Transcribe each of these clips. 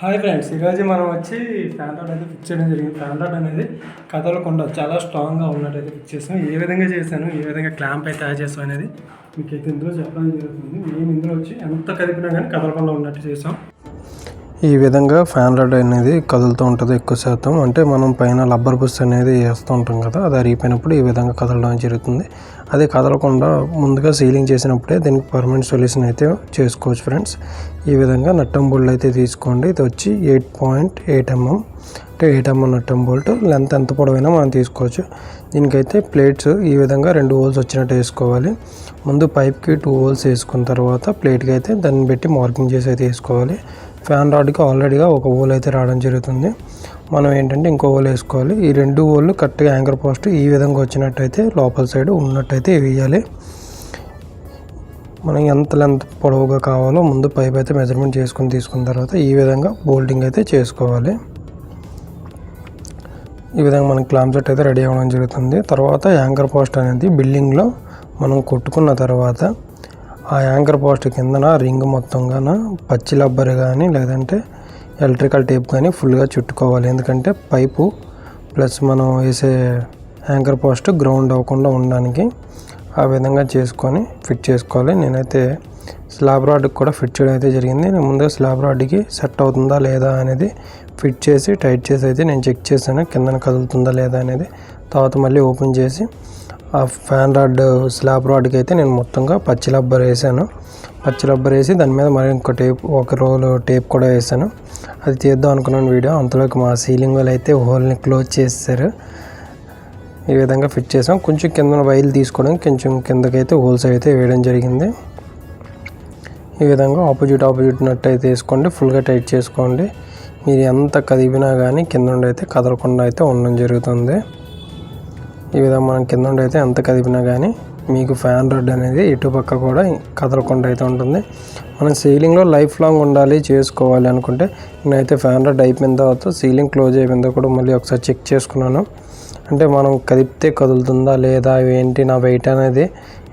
Hi friends ఈరోజు మనం వచ్చి ఫ్యాన్ రాడ్ అయితే ఫిక్స్ చేయడం జరిగింది. ఫ్యాన్ రాడ్ అనేది కొండ చాలా స్ట్రాంగ్గా ఉన్నట్టు అయితే ఫిక్స్ చేసాం. ఏ విధంగా చేశాను ఏ విధంగా క్లాంప్ అయితే తయారు చేసాం అనేది మీకు అయితే ఇందులో చెప్పడం జరుగుతుంది. నేను ఇందులో వచ్చి ఎంత కదిపినా కానీ కదలకుండా ఉన్నట్టు చేసాం. ఈ విధంగా ఫ్యాన్ రాడ్ అనేది కదులుతూ ఉంటుంది ఎక్కువ శాతం. అంటే మనం పైన లబ్బర్ బుస్ అనేది వేస్తూ ఉంటాం కదా అది అరిగిపోయినప్పుడు ఈ విధంగా కదలడం జరుగుతుంది. అది కదలకుండా ముందుగా సీలింగ్ చేసినప్పుడే దీనికి పర్మనెంట్ సొల్యూషన్ అయితే చేసుకోవచ్చు ఫ్రెండ్స్. ఈ విధంగా నట్టం బుళ్ళు అయితే తీసుకోండి. ఇది వచ్చి ఎయిట్ పాయింట్ ఎయిట్ ఎంఎం అంటే ఎయిట్ ఎంఎం నట్టం బోల్ట్ లెంత్ ఎంత పొడవైనా మనం తీసుకోవచ్చు. దీనికైతే ప్లేట్స్ ఈ విధంగా రెండు హోల్స్ వచ్చినట్టు వేసుకోవాలి. ముందు పైప్కి టూ హోల్స్ వేసుకున్న తర్వాత ప్లేట్కి అయితే దాన్ని పెట్టి మార్కింగ్ చేసి అయితే వేసుకోవాలి. ఫ్యాన్ రాడ్కి ఆల్రెడీగా ఒక హోల్ అయితే రావడం జరుగుతుంది. మనం ఏంటంటే ఇంకో హోల్ వేసుకోవాలి. ఈ రెండు హోళ్ళు కరెక్ట్గా యాంకర్ పోస్ట్ ఈ విధంగా వచ్చినట్టయితే లోపల సైడ్ ఉన్నట్టయితే వేయాలి. మనం ఎంత లెంత్ పొడవుగా కావాలో ముందు పైప్ అయితే మెజర్మెంట్ చేసుకుని తీసుకున్న తర్వాత ఈ విధంగా బోల్డింగ్ అయితే చేసుకోవాలి. ఈ విధంగా మనకి క్లామ్ సెట్ అయితే రెడీ అవ్వడం జరుగుతుంది. తర్వాత యాంకర్ పోస్ట్ అనేది బిల్డింగ్లో మనం కొట్టుకున్న తర్వాత ఆ యాంకర్ పోస్ట్ కిందన రింగ్ మొత్తంగాన పచ్చి రబ్బర్ కానీ లేదంటే ఎలక్ట్రికల్ టేప్ కానీ ఫుల్గా చుట్టుకోవాలి. ఎందుకంటే పైపు ప్లస్ మనం వేసే యాంకర్ పోస్ట్ గ్రౌండ్ అవ్వకుండా ఉండడానికి ఆ విధంగా చేసుకొని ఫిట్ చేసుకోవాలి. నేనైతే స్లాబ్ రాడ్కి కూడా ఫిట్ చేయడం అయితే జరిగింది. నేను ముందుగా స్లాబ్ రాడ్కి సెట్ అవుతుందా లేదా అనేది ఫిట్ చేసి టైట్ చేసి అయితే నేను చెక్ చేశాను. కిందన కదులుతుందా లేదా అనేది తర్వాత మళ్ళీ ఓపెన్ చేసి ఆ ఫ్యాన్ రాడ్ స్లాబ్ రాడ్కి అయితే నేను మొత్తంగా పచ్చి రబ్బర్ వేసాను. పచ్చి రబ్బర్ వేసి దాని మీద మరి ఇంకో టేప్ ఒక రోల్ టేప్ కూడా వేసాను. అది తీద్దాం అనుకున్నాను వీడియో. అంతలోకి మా సీలింగ్ వాళ్ళు అయితే హోల్ని క్లోజ్ చేశారు. ఈ విధంగా ఫిట్ చేసాం. కొంచెం కింద వైర్లు తీసుకోవడం కొంచెం కిందకైతే హోల్స్ అయితే వేయడం జరిగింది. ఈ విధంగా ఆపోజిట్ ఆపోజిట్ నట్ అయితే వేసుకోండి. ఫుల్గా టైట్ చేసుకోండి. మీరు ఎంత కదిపినా కానీ కింద నుండి అయితే కదలకుండా అయితే ఉండడం జరుగుతుంది. ఈ విధంగా మనం కింద నుండి అయితే ఎంత కదిపినా కానీ మీకు ఫ్యాన్ రెడ్ అనేది ఇటుపక్క కూడా కదలకుండా అయితే ఉంటుంది. మనం సీలింగ్లో లైఫ్ లాంగ్ ఉండాలి చేసుకోవాలి అనుకుంటే నేనైతే ఫ్యాన్ రెడ్ అయిపోయిన తర్వాత సీలింగ్ క్లోజ్ అయిపోయిందో కూడా మళ్ళీ ఒకసారి చెక్ చేసుకున్నాను. అంటే మనం కదిపితే కదులుతుందా లేదా ఏంటి నా వెయిట్ అనేది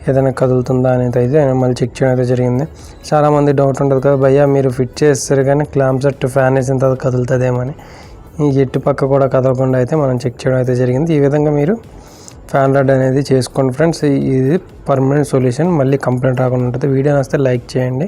ఏదైనా కదులుతుందా అనేది అయితే మళ్ళీ చెక్ చేయడం అయితే జరిగింది. చాలామంది డౌట్ ఉంటుంది కదా భయ్యా మీరు ఫిట్ చేస్తారు కానీ క్లామ్ సెట్ ఫ్యాన్ వేసిన తర్వాత కదులుతుందేమని ఈ ఎట్టు పక్క కూడా కదలకుండా అయితే మనం చెక్ చేయడం అయితే జరిగింది. ఈ విధంగా మీరు ఫ్యాన్ రాడ్ అనేది చేసుకోండి ఫ్రెండ్స్ ఇది పర్మనెంట్ సొల్యూషన్ మళ్ళీ కంప్లైంట్ రాకుండా ఉంటుంది. వీడియో నస్తే లైక్ చేయండి.